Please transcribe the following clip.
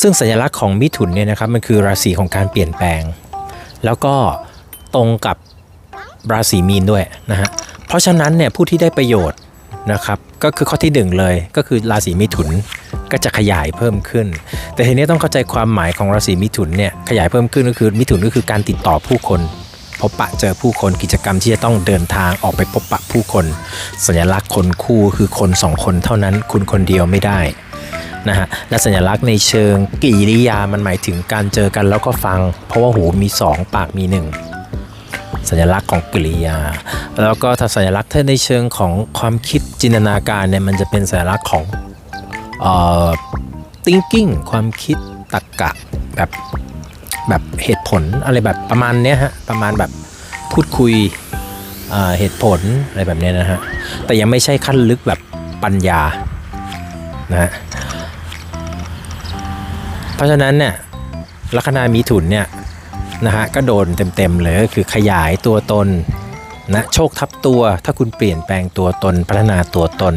ซึ่งสัญลักษณ์ของมิถุนเนี่ยนะครับมันคือราศีของการเปลี่ยนแปลง แล้วก็ตรงกับราศีมีนด้วยนะฮะเพราะฉะนั้นเนี่ยผู้ที่ได้ประโยชน์นะครับก็คือข้อที่หนึ่งเลยก็คือราศีมิถุนก็จะขยายเพิ่มขึ้น แต่ทีนี้ต้องเข้าใจความหมายของราศีมิถุนเนี่ยขยายเพิ่มขึ้นก็คือมิถุนก็คือการติดต่อผู้คน พบปะเจอผู้คนกิจกรรมที่จะต้องเดินทางออกไปพบปะผู้คน สัญลักษณ์คนคู่คือคนสองคนเท่านั้นคุณคนเดียวไม่ได้ นะฮะและสัญลักษณ์ในเชิงกิริยามันหมายถึงการเจอกันแล้วก็ฟัง เพราะว่าหูมีสองปากมีหนึ่งสัญลักษณ์ของกิริยา แล้วก็ถ้าสัญลักษณ์ถ้าในเชิงของความคิดจินตนาการเนี่ยมันจะเป็นสัญลักษณ์ของเอ่อ thinking ความคิดตรรกะแบบแบบเหตุผลอะไรแบบประมาณเนี้ยฮะประมาณแบบพูดคุยอ่าเหตุผลอะไรแบบเนี้ยนะฮะแต่ยังไม่ใช่ขั้นลึกแบบปัญญานะฮะ ราะฉะนั้นเนี่ยลัคนามีถุนเนี่ยนะฮะก็โดนเต็มๆเลยก็คือขยายตัวตนนะโชคทับตัวถ้าคุณเปลี่ยนแปลงตัวตนพัฒนาตัวตน